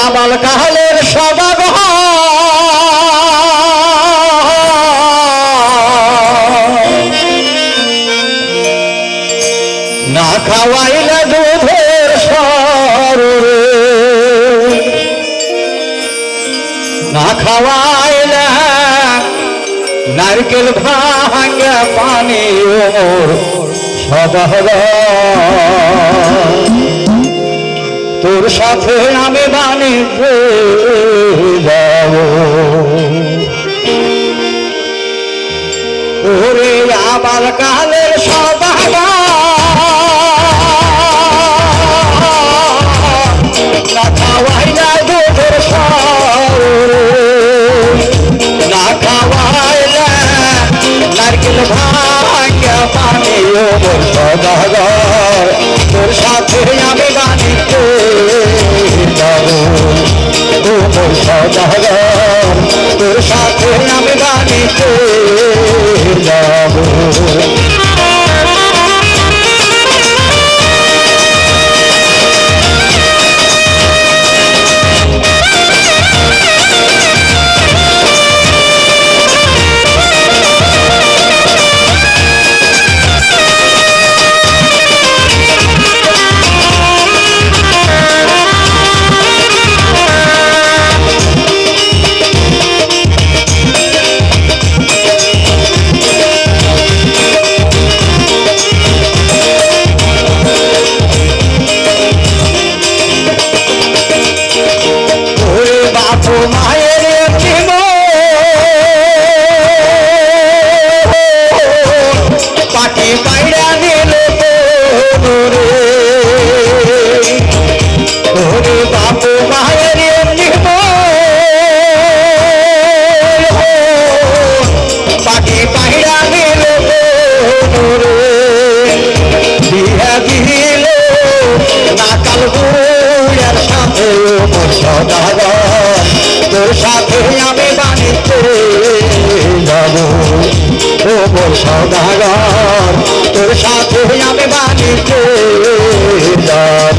আমাল কাহালের সমাগ না খাওয়াইলে দুধের সর না খাওয়াইলে নারকেল ভাঙে পানি ওর সদহরা তোর সাথে আমি বাণিজ্য ওরে আবার কালের সবাই জগদন তোর সাথে আমি বাণিজ্য যাব। ও মোর সদাগর তোর সাথে আমি বাণিজ্য যাব।